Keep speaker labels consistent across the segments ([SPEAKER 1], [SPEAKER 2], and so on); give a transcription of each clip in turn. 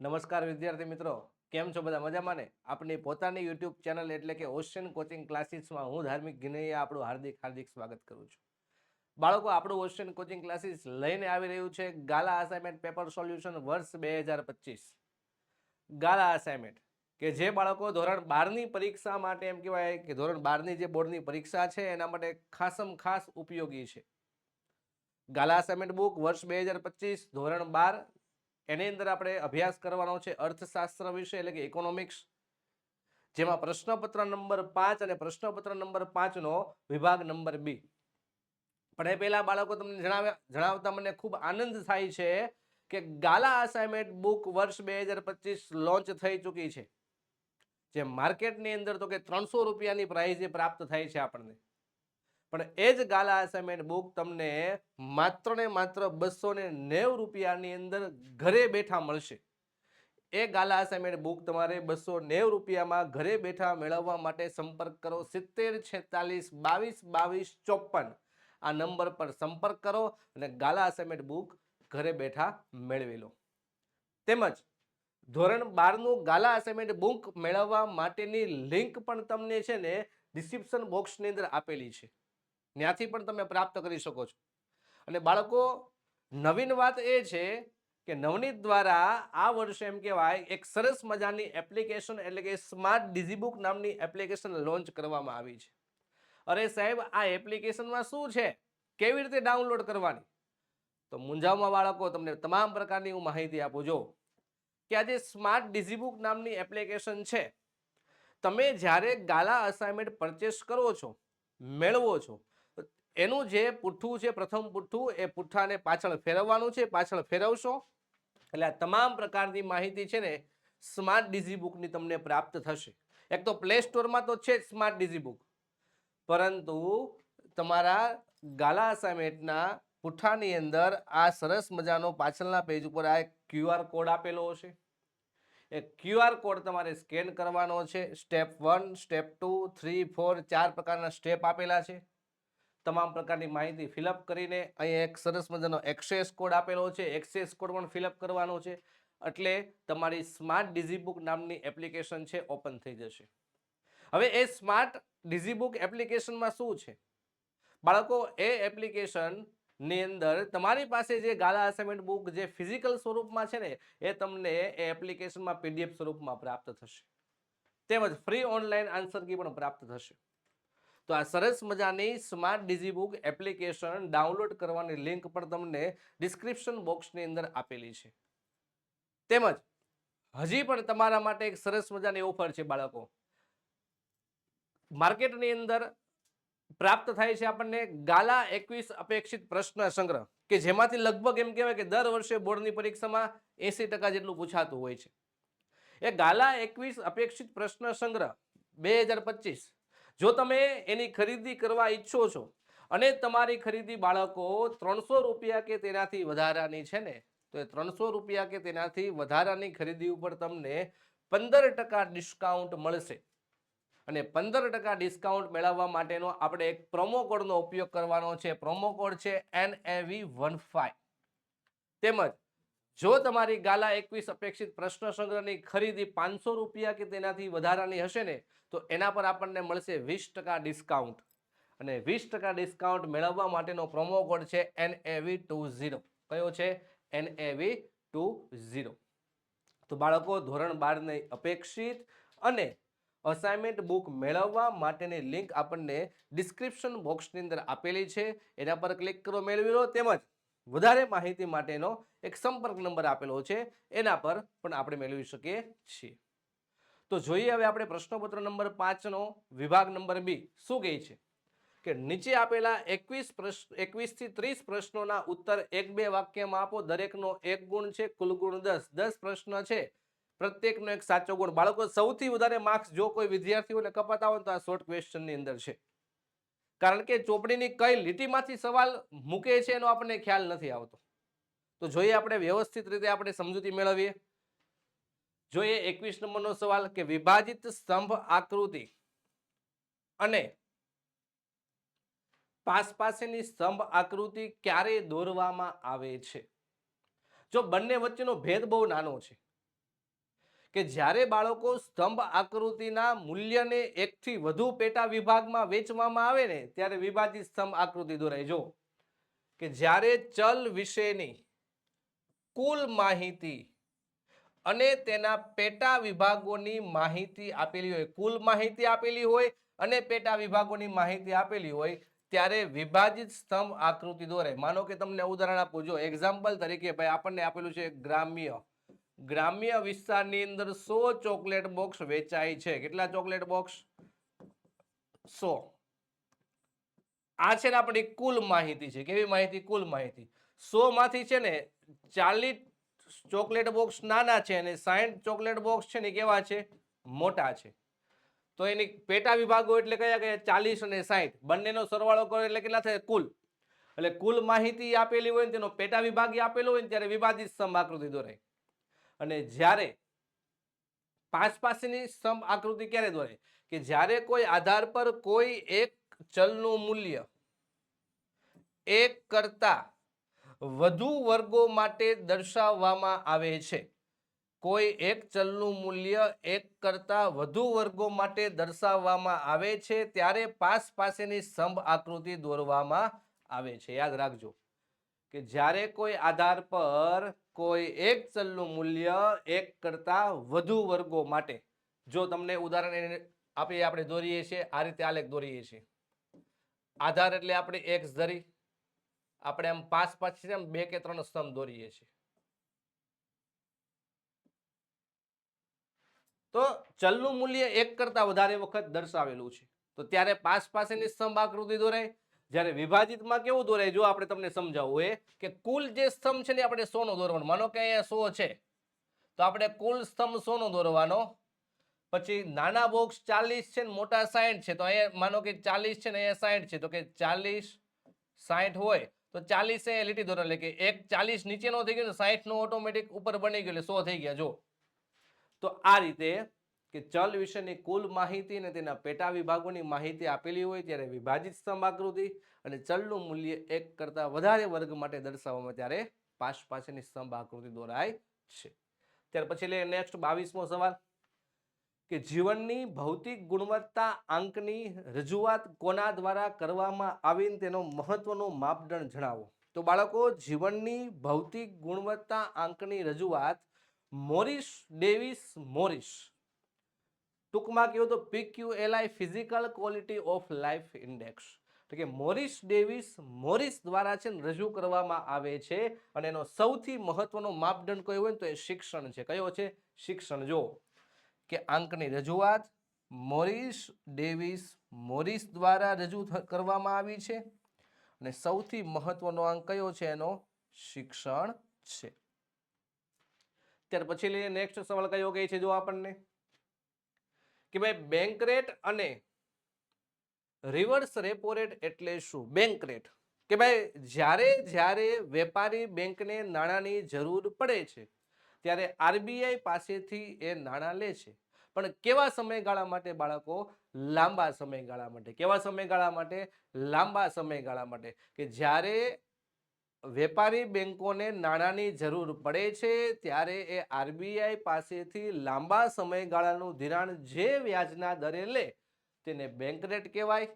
[SPEAKER 1] નમસ્કાર વિદ્યાર્થી મિત્રો. કેમ છો બધા? મજામાં ને? આપણી પોતાની યુટ્યુબ ચેનલ એટલે કે ઓશિયન કોચિંગ ક્લાસીસમાં હું ધાર્મિક ગિનૈયા આપણું હાર્દિક હાર્દિક સ્વાગત કરું છું. બાળકો, આપણું ઓશિયન કોચિંગ ક્લાસીસ લઈને આવી રહ્યું છે ગાલા અસાઇનમેન્ટ પેપર સોલ્યુશન વર્ષ બે હજાર પચીસ. ગાલા અસાઇનમેન્ટ કે જે બાળકો ધોરણ બારની પરીક્ષા માટે એમ કહેવાય કે ધોરણ બારની જે બોર્ડની પરીક્ષા છે એના માટે ખાસમ ખાસ ઉપયોગી છે. ગાલા અસાઇનમેન્ટ બુક વર્ષ બે હજાર પચીસ, ધોરણ બાર એની અંદર આપણે અભ્યાસ કરવાનો છે અર્થશાસ્ત્ર વિશે એટલે કે ઇકોનોમિક્સ જેમાં પ્રશ્નપત્ર નંબર પાંચ અને પ્રશ્નપત્ર નંબર પાંચનો વિભાગ નંબર બી. પણ એ પહેલા બાળકો તમને જણાવ્યા, જણાવતા મને ખૂબ આનંદ થાય છે કે ગાલા અસાઇનમેન્ટ બુક વર્ષ બે હજાર પચીસ લોન્ચ થઈ ચૂકી છે. જે માર્કેટની અંદર તો કે ત્રણસો રૂપિયાની પ્રાઇઝે પ્રાપ્ત થાય છે આપણને. પણ એ જ ગાલા અસાઇનમેન્ટ બુક તમને માત્ર ને માત્ર બસો ને નેવ રૂપિયાની અંદર ઘરે બેઠા મળશે. એ ગાલા અસાઇનમેન્ટ બુક તમારે બસો નેવ રૂપિયામાં ઘરે બેઠા મેળવવા માટે સંપર્ક કરો. સિત્તેર, છેતાલીસ, બાવીસ બાવીસ ચોપન આ નંબર પર સંપર્ક કરો અને ગાલા અસાઇનમેન્ટ બુક ઘરે બેઠા મેળવી લો. તેમજ ધોરણ બારનું ગાલા અસાઇનમેન્ટ બુક મેળવવા માટેની લિંક પણ તમને છે ને ડિસ્ક્રિપ્શન બોક્સની અંદર આપેલી છે. ત્યાંથી પણ તમે પ્રાપ્ત કરી શકો છો. અને બાળકો, નવીન વાત એ છે કે નવનીત દ્વારા આ વર્ષે એમ કહેવાય, એક સરસ મજાની એપ્લિકેશન એટલે કે સ્માર્ટ ડિઝીબુક નામની એપ્લિકેશન લોન્ચ કરવામાં આવી છે. અરે સાહેબ, આ એપ્લિકેશનમાં શું છે? કેવી રીતે ડાઉનલોડ કરવાની? તો મુંજાવમાં બાળકો, તમને તમામ પ્રકારની હું માહિતી આપું. જો કે આ જે સ્માર્ટ ડિઝીબુક નામની એપ્લિકેશન છે, તમે જ્યારે ગાલા અસાઇનમેન્ટ પરચેસ કરો છો, મેળવો છો એનું જે પુઠ્ઠું છે, પ્રથમ પુઠ્ઠું, એ પુઠ્ઠાને પાછળ ફેરવવાનું છે, પાછળ ફેરવશો. એટલે આ તમામ પ્રકારની માહિતી છે ને સ્માર્ટ ડીઝી બુકની તમને પ્રાપ્ત થશે. એક તો પ્લે સ્ટોરમાં તો છે જ સ્માર્ટ ડીઝી બુક. પરંતુ તમારા ગાલા અસાઇનમેન્ટના પુઠ્ઠાની અંદર આ સરસ મજાનો પાછળના પેજ ઉપર આ ક્યુઆર કોડ આપેલો હશે. એ ક્યુઆર કોડ તમારે સ્કેન કરવાનો છે. Step one, step two, three, four, ચાર પ્રકારના સ્ટેપ આપેલા છે. તમામ પ્રકારની માહિતી ફિલઅપ કરીને અહીં એક સરસ મજાનો એક્સેસ કોડ આપેલો છે. એક્સેસ કોડ પણ ફિલઅપ કરવાનો છે. એટલે તમારી સ્માર્ટ ડિઝીબુક નામની એપ્લિકેશન છે ઓપન થઈ જશે. હવે એ સ્માર્ટ ડિઝીબુક એપ્લિકેશનમાં શું છે? બાળકો, એ એપ્લિકેશનની અંદર તમારી પાસે જે ગાલા અસાઇનમેન્ટ બુક જે ફિઝિકલ સ્વરૂપમાં છે ને, એ તમને એ એપ્લિકેશનમાં પીડીએફ સ્વરૂપમાં પ્રાપ્ત થશે. તેમજ ફ્રી ઓનલાઈન આન્સર કી પણ પ્રાપ્ત થશે. તો આ સરસ મજાની સ્માર્ટ ડિઝીબુક એપ્લિકેશન ડાઉનલોડ કરવાની લિંક પણ તમને ડિસ્ક્રિપ્શન બોક્સની અંદર આપેલી છે. તેમજ હજી પણ તમારા માટે એક સરસ મજાની ઓફર છે બાળકો. માર્કેટની અંદર પ્રાપ્ત થાય છે આપણને ગાલા એકવીસ અપેક્ષિત પ્રશ્ન સંગ્રહ, કે જેમાંથી લગભગ એમ કહેવાય કે દર વર્ષે બોર્ડની પરીક્ષામાં એસી જેટલું પૂછાતું હોય છે. એ ગાલા એકવીસ અપેક્ષિત પ્રશ્ન સંગ્રહ, બે હજાર પચીસ જો તમે એની ખરીદી કરવા ઈચ્છો છો અને તમારી ખરીદી બાળકો ત્રણસો રૂપિયા કે તેનાથી વધારાની છે ને, તો એ ત્રણસો રૂપિયા કે તેનાથી વધારાની ખરીદી ઉપર તમને પંદર ટકા ડિસ્કાઉન્ટ મળશે. અને પંદર ટકા ડિસ્કાઉન્ટ મેળવવા માટેનો આપણે એક પ્રોમો કોડનો ઉપયોગ કરવાનો છે. પ્રોમો કોડ છે એન એવી વન ફાઈવ તેમજ જો તમારી ગાલા એકવીસ અપેક્ષિત પ્રશ્ન સંગ્રહની ખરીદી પાંચસો રૂપિયા કે તેનાથી વધારાની હશે ને, તો એના પર આપણને મળશે વીસ ટકા ડિસ્કાઉન્ટ. અને વીસ ટકા ડિસ્કાઉન્ટ મેળવવા માટેનો પ્રોમો કોડ છે એન એવી ટુ ઝીરો. કયો છે? એન એવી ટુ ઝીરો. તો બાળકો, ધોરણ બારની અપેક્ષિત અને અસાઇનમેન્ટ બુક મેળવવા માટેની લિંક આપણને ડિસ્ક્રિપ્શન બોક્સની અંદર આપેલી છે. એના પર ક્લિક કરો, મેળવી લો તેમજ વધારે માહિતી માટેનો એક સંપર્ક નંબર આપેલો છે. એના પર પણ આપણે મેળવી શકીએ છીએ. તો જોઈએ હવે આપણે પ્રશ્નપત્ર નંબર પાંચનો વિભાગ નંબર બી શું કહે છે? કે નીચે આપેલા એકવીસ પ્રશ્ન એકવીસથી ત્રીસ પ્રશ્નોના ઉત્તર એક બે વાક્યમાં આપો. દરેકનો એક ગુણ છે, કુલ ગુણ દસ. દસ પ્રશ્ન છે. પ્રત્યેકનો એક સાચો ગુણ. બાળકો, સૌથી વધારે માર્ક્સ જો કોઈ વિદ્યાર્થીઓને કપાતા હોય તો આ શોર્ટ ક્વેશ્ચનની અંદર છે. કારણ કે ચોપડીની કઈ લીટીમાંથી સવાલ મૂકે છે એનો આપણને ખ્યાલ નથી આવતો. તો જોઈએ આપણે વ્યવસ્થિત રીતે આપણે સમજૂતી મેળવીએ. જોઈએ એકવીસ નંબરનો સવાલ કે વિભાજિત સ્તંભ આકૃતિ અને પાસ પાસેની સ્તંભ આકૃતિ ક્યારે દોરવામાં આવે છે? જો બંને વચ્ચેનો ભેદ બહુ નાનો છે કે જ્યારે બાળકો સ્તંભ આકૃતિના મૂલ્યને એકથી વધુ પેટા વિભાગમાં વેચવામાં આવે ને, ત્યારે વિભાજિત સ્તંભ આકૃતિ દોરાય. જો કે જ્યારે ચલ વિશેની કુલ માહિતી અને તેના પેટા વિભાગોની માહિતી આપેલી હોય, કુલ માહિતી આપેલી હોય અને પેટા વિભાગોની માહિતી આપેલી હોય, ત્યારે વિભાજિત સ્તંભ આકૃતિ દોરાય. માનો કે તમને ઉદાહરણ આપું. જો એક્ઝામ્પલ તરીકે ભાઈ આપણને આપેલું છે ગ્રામ્ય ગ્રામ્ય વિસ્તારની અંદર સો ચોકલેટ બોક્સ વેચાય છે. કેટલા ચોકલેટ બોક્સ? સો. આ છે ને આપણી કુલ માહિતી છે. કેવી માહિતી? કુલ માહિતી. સો માંથી છે ને ચાલીસ ચોકલેટ બોક્સ નાના છે અને સાઈઠ ચોકલેટ બોક્સ છે ને કેવા છે? મોટા છે. તો એની પેટા વિભાગો એટલે કયા કયા? ચાલીસ અને સાહીઠ બંનેનો સરવાળો કરો એટલે કેટલા થાય? કુલ. એટલે કુલ માહિતી આપેલી હોય ને તેનો પેટા વિભાગ આપેલો હોય ને ત્યારે વિભાજિત સ્તંભ આકૃતિ દોરાય. અને જ્યારે પાંચ પાસેની સ્તંભ આકૃતિ ક્યારે દોરે? કે જ્યારે કોઈ આધાર પર કોઈ એક ચલનું મૂલ્ય એક કરતા વધુ વર્ગો માટે દર્શાવવામાં આવે છે, કોઈ એક ચલનું મૂલ્ય એક કરતા વધુ વર્ગો માટે દર્શાવવામાં આવે છે, ત્યારે પાસ પાસેની સ્તંભ આકૃતિ દોરવામાં આવે છે. યાદ રાખજો કે જ્યારે કોઈ આધાર પર કોઈ એક ચલનું મૂલ્ય એક કરતા વધુ વર્ગો માટે. જો તમને ઉદાહરણ એને આપી આપણે દોરીએ છીએ, આ રીતે આલેખ દોરીએ છીએ. આધાર એટલે આપણે એક્સ ધરી આપણે આમ પાંચ પાંચ આમ બે કે ત્રણ સ્તંભ દોરીએ છીએ. તો ચલનું મૂલ્ય એક કરતા વધારે વખત દર્શાવેલું છે. તો ત્યારે પાંચ પાસેની સ્તંભ આકૃતિ દોરાય જ્યારે વિભાજિતમાં કેવું દોરાય, જો આપણે તમને સમજાવવું એ, કે કુલ જે સ્તંભ છે ને આપણે સોનો દોરવાનો. માનો કે અહીંયા સો છે. તો આપણે કુલ સ્તંભ સોનો દોરવાનો. પછી નાના બોક્સ ચાલીસ છે ને મોટા સાહીઠ છે. તો અહીંયા માનો કે ચાલીસ છે ને અહીંયા સાઠ છે. તો કે ચાલીસ સાહીઠ હોય, તો ચાલીસ અહીંયા લીટી દોરો એટલે કે એક ચાલીસ નીચેનો થઈ ગયો ને સાઠ નો ઓટોમેટિક ઉપર બની ગયો એટલે સો થઈ ગયા. જો. તો આ રીતે કે ચલ વિશેની કુલ માહિતી અને તેના પેટા વિભાગોની માહિતી આપેલી હોય ત્યારે વિભાજિત સ્તંભ આકૃતિ અને ચલનું મૂલ્ય એક કરતા વધારે વર્ગ માટે દર્શાવવામાં ત્યારે પાછ પાસેની સ્તંભ આકૃતિ દોરાય છે. ત્યાર પછી લે નેક્સ્ટ બાવીસમો સવાલ. કે જીવનની ભૌતિક ગુણવત્તા આંકની રજૂઆત કોના દ્વારા કરવામાં આવીને તેનો મહત્વનો માપદંડ જણાવો? તો બાળકો, જીવનની ભૌતિક ગુણવત્તા આંકની રજૂઆત મોરિસ ડેવિસ મોરિસ ટૂંકમાં કહ્યું તો PQLI physical quality of life index એટલે કે મોરિસ ડેવિસ મોરિસ દ્વારા છે રજૂ કરવામાં આવે છે અને એનો સૌથી મહત્વનો માપદંડ કયો હોય ને તો એ શિક્ષણ છે. કયો છે? શિક્ષણ. જો કે આંકની રજૂઆત મોરિસ ડેવિસ મોરિસ દ્વારા રજૂ કરવામાં આવી છે અને સૌથી મહત્વનો અંક કયો છે? એનો શિક્ષણ છે. ત્યાર પછી લઈએ નેક્સ્ટ સવાલ કયો કહે છે? જો આપણને. કે ભાઈ બેંક રેટ અને રિવર્સ રેપો રેટ એટલે શું? બેંક રેટ કે ભાઈ જ્યારે જ્યારે વેપારી બેંકને નાણાંની જરૂર પડે છે, ત્યારે આરબીઆઈ પાસેથી એ નાણાં લે છે. પણ કેવા સમયગાળા માટે બાળકો? લાંબા સમયગાળા માટે. કેવા સમયગાળા માટે? લાંબા સમયગાળા માટે. કે જ્યારે વેપારી બેંકોને નાણાંની જરૂર પડે છે, ત્યારે એ આરબીઆઈ પાસેથી લાંબા સમયગાળાનું ધિરાણ જે વ્યાજના દરે લે, તેને બેંક રેટ કહેવાય.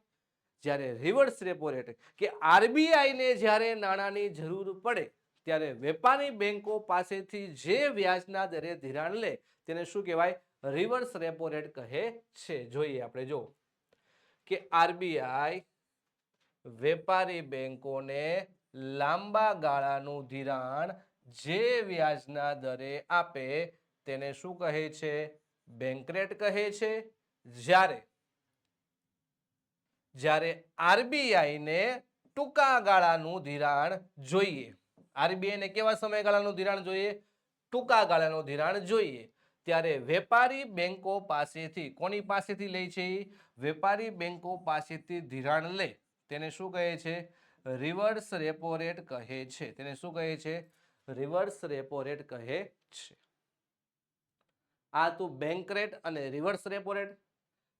[SPEAKER 1] જ્યારે રિવર્સ રેપો રેટ કે આરબીઆઈને જ્યારે નાણાંની જરૂર પડે, ત્યારે વેપારી બેન્કો પાસેથી જે વ્યાજના દરે ધિરાણ લે, તેને શું કહેવાય? રિવર્સ રેપો રેટ કહે છે. જોઈએ આપણે, જો. કે આરબીઆઈ વેપારી બેંકોને લાંબા ગાળાનું ધિરાણ જે વ્યાજના દરે આપે, તેને શું કહે છે? બેંકરેટ કહે છે? જ્યારે જ્યારે આરબીઆઈને ટૂંકા ગાળાનું ધિરાણ જોઈએ, આરબીઆઈને કેવા સમયગાળાનું ધિરાણ જોઈએ? ટૂંકા ગાળાનું ધિરાણ જોઈએ. ત્યારે વેપારી બેંકો પાસેથી, કોની પાસેથી લે છે? વેપારી બેંકો પાસેથી ધિરાણ લે. તેને શું કહે છે? રિવર્સ રેપો રેટ કહે છે. તેને શું કહે છે? રિવર્સ રેપો રેટ કહે છે. આ તું બેંક રેટ અને રિવર્સ રેપો રેટ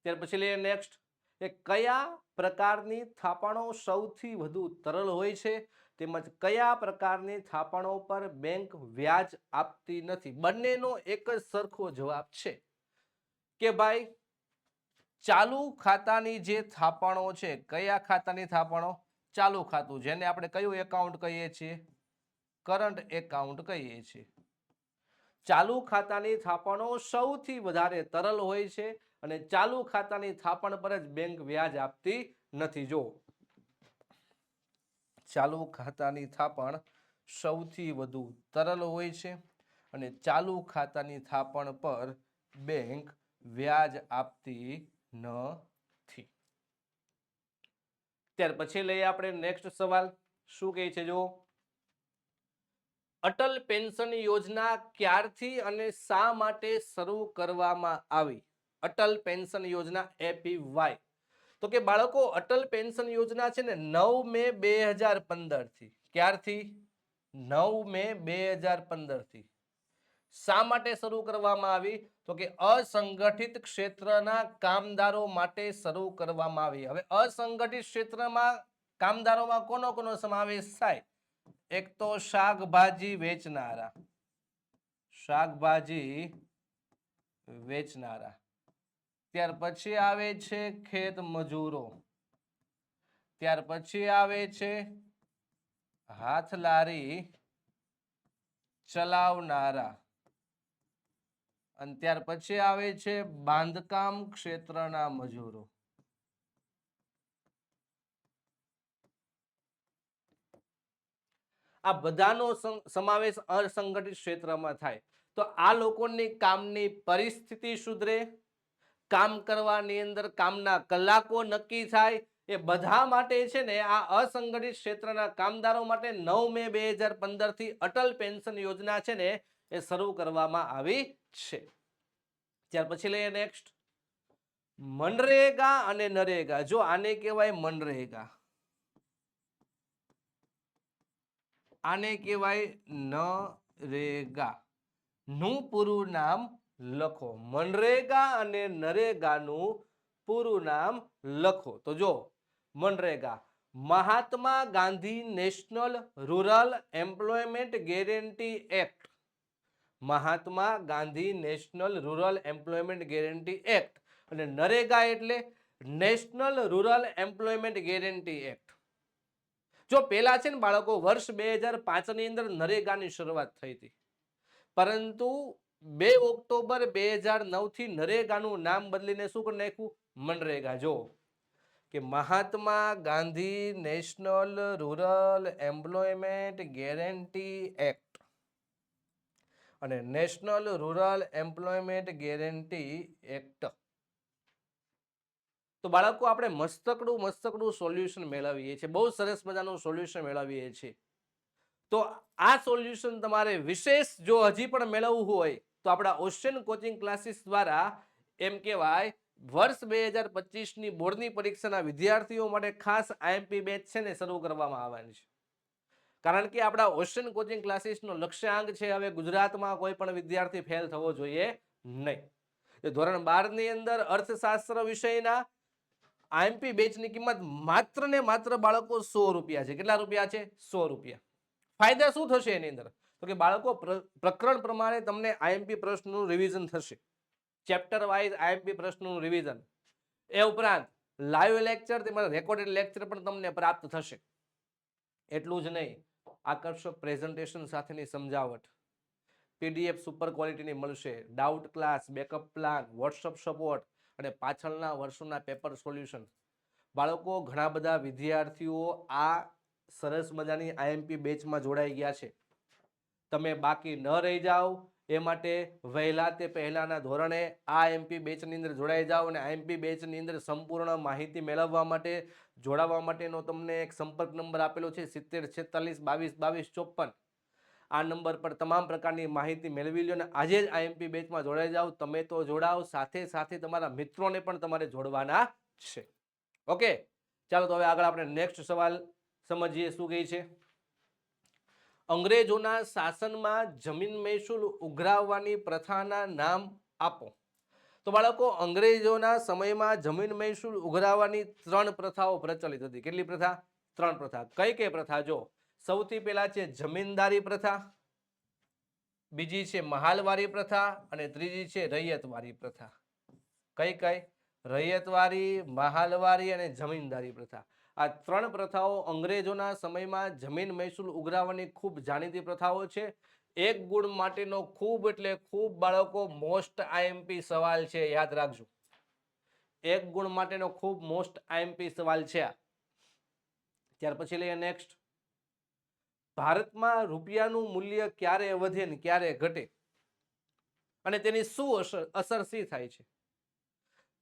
[SPEAKER 1] ત્યાર પછી લઈએ નેક્સ્ટ એ કયા પ્રકારની થાપણો સૌથી વધુ તરલ હોય છે? તેમજ કયા પ્રકારની થાપણો પર બેંક વ્યાજ આપતી નથી? બંનેનો એક જ સરખો જવાબ છે કે ભાઈ, ચાલુ ખાતાની જે થાપણો છે, કયા ખાતાની થાપણો? ચાલુ ખાતું, જેને આપણે કયું એકાઉન્ટ કહીએ છીએ? કરંટ એકાઉન્ટ કહીએ છીએ. ચાલુ ખાતાની થાપણો સૌથી વધારે તરલ હોય છે અને ચાલુ ખાતાની થાપણ પર જ બેંક વ્યાજ આપતી નથી. જો ચાલુ ખાતાની થાપણ સૌથી વધુ તરલ હોય છે અને ચાલુ ખાતાની થાપણ પર બેંક વ્યાજ આપતી નથી ત્યાર પછી લઈએ આપણે નેક્સ્ટ સવાલ. શું કહે છે? જો અટલ પેન્શન યોજના ક્યારથી અને શા માટે શરૂ કરવામાં આવી? અટલ પેન્શન યોજના એપીવાય તો કે બાળકો, અટલ પેન્શન યોજના છે ને નવ મે બે હજાર પંદરથી ક્યારથી? નવ મે બે હજાર પંદરથી શા માટે શરૂ કરવામાં આવી? તો કે અસંગઠિત ક્ષેત્રના કામદારો માટે શરૂ કરવામાં આવી. હવે અસંગઠિત ક્ષેત્રમાં કામદારોમાં કોનો કોનો સમાવેશ થાય? એક તો શાકભાજી વેચનારા. શાકભાજી વેચનારા. ત્યાર પછી આવે છે ખેત મજૂરો. ત્યાર પછી આવે છે હાથ લારી ચલાવનારા. અને ત્યાર પછી આવે છે બાંધકામ ક્ષેત્રના મજૂરો. આ બધાનો સમાવેશ અસંગઠિત ક્ષેત્રમાં થાય. તો આ લોકોની કામની પરિસ્થિતિ સુધરે, કામ કરવાની અંદર કામના કલાકો નક્કી થાય, એ બધા માટે છે ને આ અસંગઠિત ક્ષેત્રના કામદારો માટે નવ મે બે હજાર પંદરથી અટલ પેન્શન યોજના છે ને એ શરૂ કરવામાં આવી છે. ત્યાર પછી લઈએ નેક્સ્ટ મનરેગા અને નરેગા. જો આને કહેવાય મનરેગા. આને કહેવાય નરેગા. નું પૂરું નામ લખો. મનરેગા અને નરેગાનું પૂરું નામ લખો. તો જો, MNREGA. Mahatma Gandhi National Rural Employment Guarantee Act. Mahatma Gandhi National Rural Employment Guarantee Act અને નરેગા એટલે National Rural Employment Guarantee Act. જો પેલા છે ને બાળકો વર્ષ બે હજાર પાંચની અંદર નરેગાની શરૂઆત થઈ હતી. પરંતુ બે ઓક્ટોબર બે હજાર નવથી નરેગાનું નામ બદલીને શું કરી નાખ્યું? મનરેગા. જો કે Mahatma Gandhi National Rural Employment Guarantee Act અને National Rural Employment Guarantee Act. તો બાળકો, આપણે મસ્તકડું મસ્તકડું સોલ્યુશન મેળવીએ છીએ. બહુ સરસ મજાનું સોલ્યુશન મેળવીએ છીએ. તો આ સોલ્યુશન તમારે વિશેષ જો હજી પણ મેળવવું હોય, તો આપણા ઓશિયન કોચિંગ ક્લાસીસ દ્વારા એમ કહેવાય, વર્ષ બે હજાર પચીસની બોર્ડની પરીક્ષાના વિદ્યાર્થીઓ માટે ખાસ આઈએમપી બેચ છે ને, શરૂ કરવામાં આવવાની છે. કારણ કે આપણા ઓશન કોચિંગ ક્લાસીસનો લક્ષ્યાંક છે હવે ગુજરાતમાં કોઈ પણ વિદ્યાર્થી ફેલ થવો જોઈએ નહીં. ધોરણ બારની અંદર અર્થશાસ્ત્ર વિષયના આઈએમપી બેચની કિંમત માત્ર ને માત્ર બાળકો સો રૂપિયા છે. કેટલા રૂપિયા છે? સો રૂપિયા. ફાયદા શું થશે એની અંદર? તો કે બાળકો પ્ર- પ્રકરણ પ્રમાણે તમને આઈએમપી પ્રશ્નનું રિવિઝન થશે. ચેપ્ટર વાઇઝ આઈએમપી પ્રશ્નનું રિવિઝન એ ઉપરાંત લાઈવ લેક્ચર તેમજ રેકોર્ડેડ લેક્ચર પણ તમને પ્રાપ્ત થશે. એટલું જ નહીં. આકર્ષક પ્રેઝન્ટેશન સાથેની સમજાવટ. પીડીએફ સુપર ક્વોલિટીની મળશે. Doubt class backup plan WhatsApp support અને પાછળના વર્ષોના પેપર સોલ્યુશન બાળકો, ઘણા બધા વિદ્યાર્થીઓ આ સરસ મજાની આઈએમપી બેચમાં જોડાઈ ગયા છે. તમે બાકી ન રહી જાઓ, એ માટે વહેલા તે પહેલાંના ધોરણે આ એમપી બેચની અંદર જોડાઈ જાઓ અને આઈએમપી બેચની અંદર સંપૂર્ણ માહિતી મેળવવા માટે જોડાવા માટેનો તમને એક સંપર્ક નંબર આપેલો છે, સિત્તેર, છેતાલીસ, બાવીસ બાવીસ ચોપન આ નંબર પર તમામ પ્રકારની માહિતી મેળવી લો અને આજે જ આઈએમપી બેચમાં જોડાઈ જાઓ. તમે તો જોડાઓ, સાથે સાથે તમારા મિત્રોને પણ તમારે જોડવાના છે. ઓકે, ચાલો તો હવે આગળ આપણે નેક્સ્ટ સવાલ સમજીએ, શું કહે છે? અંગ્રેજોના શાસનમાં જમીન મહેસૂલ ઉઘરાવવાની પ્રથાના નામ આપો. તો બાળકો, અંગ્રેજોના સમયમાં જમીન મહેસૂલ ઉઘરાવવાની ત્રણ પ્રથાઓ પ્રચલિત હતી. કેટલી પ્રથા? ત્રણ પ્રથા. કઈ કઈ પ્રથા? જો, સૌથી પહેલા છે જમીનદારી પ્રથા, બીજી છે મહાલવારી પ્રથા અને ત્રીજી છે રૈયતવારી પ્રથા. કઈ કઈ? રૈયતવારી, મહાલવારી અને જમીનદારી પ્રથા. આ ત્રણ પ્રથાઓ અંગ્રેજોના સમયમાં જમીન મહેસૂલ ઉઘરાવવાની ખૂબ જાણીતી પ્રથાઓ છે. એક ગુણ માટેનો ખૂબ એટલે ખૂબ બાળકો મોસ્ટ આઈએમપી સવાલ છે, યાદ રાખજો. એક ગુણ માટેનો ખૂબ મોસ્ટ આઈએમપી સવાલ છે ત્યાર પછી લઈએ નેક્સ્ટ ભારતમાં રૂપિયાનું મૂલ્ય ક્યારે વધે ને ક્યારે ઘટે? અને તેની શું અસર અસર શી થાય છે?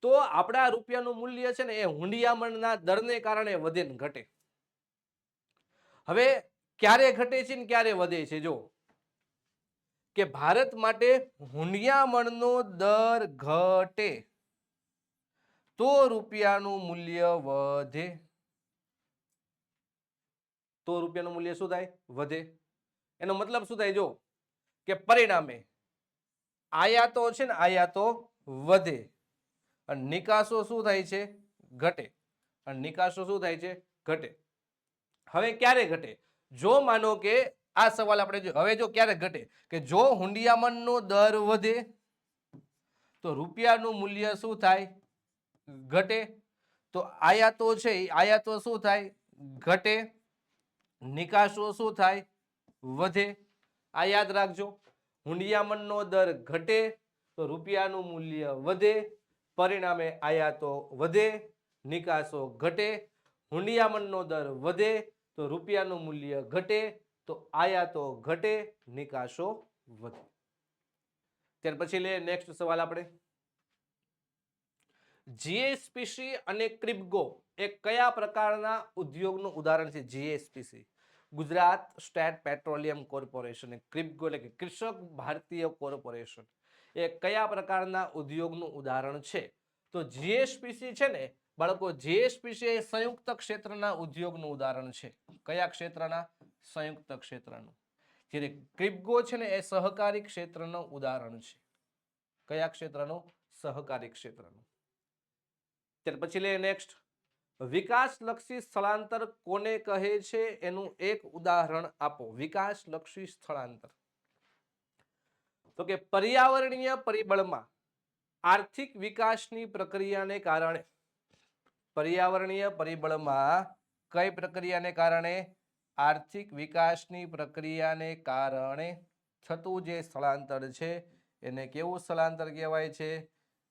[SPEAKER 1] તો આપણા રૂપિયાનું મૂલ્ય છે ને એ હુંડિયામણના દરને કારણે વધે ને ઘટે. હવે ક્યારે ઘટે છે ને ક્યારે વધે છે? જો કે ભારત માટે હુંડિયામણનો દર ઘટે. તો રૂપિયાનું મૂલ્ય વધે. તો રૂપિયાનું મૂલ્ય શું થાય? વધે. એનો મતલબ શું થાય? જો કે પરિણામે આયાતો છે ને આયાતો વધે. અને નિકાસો શું થાય છે? ઘટે. અને નિકાસો શું થાય છે? ઘટે. હવે ક્યારે ઘટે? જો માનો કે આ સવાલ આપણે હવે જો ક્યારે ઘટે કે જો હુંડિયામણનો દર વધે, તો રૂપિયાનું મૂલ્ય શું થાય? ઘટે. તો આયાતો છે આયાતો શું થાય? ઘટે. નિકાસો શું થાય? વધે. આ યાદ રાખજો. હુંડિયામણનો દર ઘટે, તો રૂપિયાનું મૂલ્ય વધે. પરિણામે આયાતો વધે, નિકાસો ઘટે. હુંડિયામણનો દર વધે, તો રૂપિયાનું મૂલ્ય ઘટે. તો આયાતો ઘટે, નિકાસો વધે. ત્યાર પછી લે નેક્સ્ટ સવાલ આપણે. જીએસપીસી અને ક્રિપ્ગો એ કયા પ્રકારના ઉદ્યોગનું ઉદાહરણ છે GSPC Gujarat State Petroleum Corporation KRIBHCO એટલે કે કૃષક ભારતીય કોર્પોરેશન. એ કયા પ્રકારના ઉદ્યોગનું ઉદાહરણ છે? તો જીએસપીસી છે ને, બાળકો જીએસપીસી એ સંયુક્ત ક્ષેત્રના ઉદ્યોગનું ઉદાહરણ છે. કયા ક્ષેત્રના? સંયુક્ત ક્ષેત્રનું. જ્યારે ક્રિપ્ગો છે ને, એ સહકારી ક્ષેત્રનું ઉદાહરણ છે. કયા ક્ષેત્રનું? સહકારી ક્ષેત્રનું. ત્યાર પછી લે નેક્સ્ટ વિકાસલક્ષી સ્થળાંતર કોને કહે છે? એનું એક ઉદાહરણ આપો. વિકાસલક્ષી સ્થળાંતર. તો કે પર્યાવરણીય પરિબળમાં આર્થિક વિકાસની પ્રક્રિયાને કારણે, પર્યાવરણીય પરિબળમાં કઈ પ્રક્રિયાને કારણે? આર્થિક વિકાસની પ્રક્રિયાને કારણે થતું જે સ્થળાંતર છે, એને કેવું સ્થળાંતર કહેવાય છે?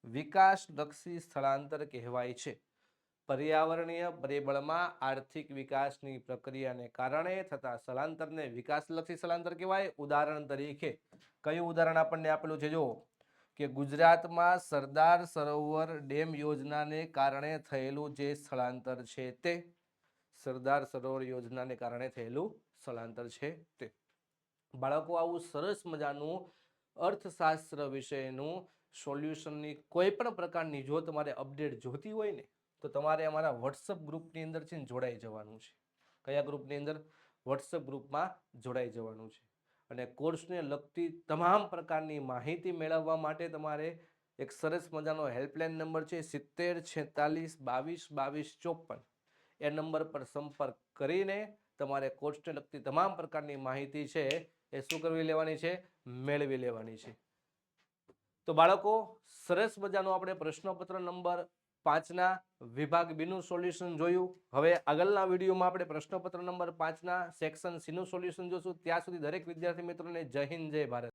[SPEAKER 1] વિકાસલક્ષી સ્થળાંતર કહેવાય છે. પર્યાવરણીય પરિબળમાં આર્થિક વિકાસની પ્રક્રિયાને કારણે થતા સ્થળાંતરને વિકાસલક્ષી સ્થળાંતર કહેવાય. ઉદાહરણ તરીકે, કયું ઉદાહરણ આપણને આપેલું છે? જો કે ગુજરાતમાં સરદાર સરોવર ડેમ યોજનાને કારણે થયેલું જે સ્થળાંતર છે તે સરદાર સરોવર યોજનાને કારણે થયેલું સ્થળાંતર છે તે. બાળકો, આવું સરસ મજાનું અર્થશાસ્ત્ર વિષયનું સોલ્યુશનની કોઈ પણ પ્રકારની જો તમારે અપડેટ જોતી હોય ને, તો તમારે અમારા વોટ્સઅપ ગ્રુપની અંદર છે ને જોડાઈ જવાનું છે. કયા ગ્રુપની અંદર? વોટ્સઅપ ગ્રુપમાં જોડાઈ જવાનું છે. અને કોર્સને લગતી તમામ પ્રકારની માહિતી મેળવવા માટે તમારે એક સરસ મજાનો હેલ્પલાઇન નંબર છે સિત્તેર છેતાલીસ બાવીસ બાવીસ ચોપન. એ નંબર પર સંપર્ક કરીને તમારે કોર્સને લગતી તમામ પ્રકારની માહિતી છે એ શું કરવી લેવાની છે? મેળવી લેવાની છે. તો બાળકો, સરસ મજાનો આપણે પ્રશ્નપત્ર નંબર પાંચના વિભાગ બીનું સોલ્યુશન જોયું. હવે આગળના વિડીયોમાં આપણે પ્રશ્નપત્ર નંબર પાંચના સેક્શન સીનું સોલ્યુશન જોશું. ત્યાં સુધી દરેક વિદ્યાર્થી મિત્રોને જય હિન્દ, જય ભારત.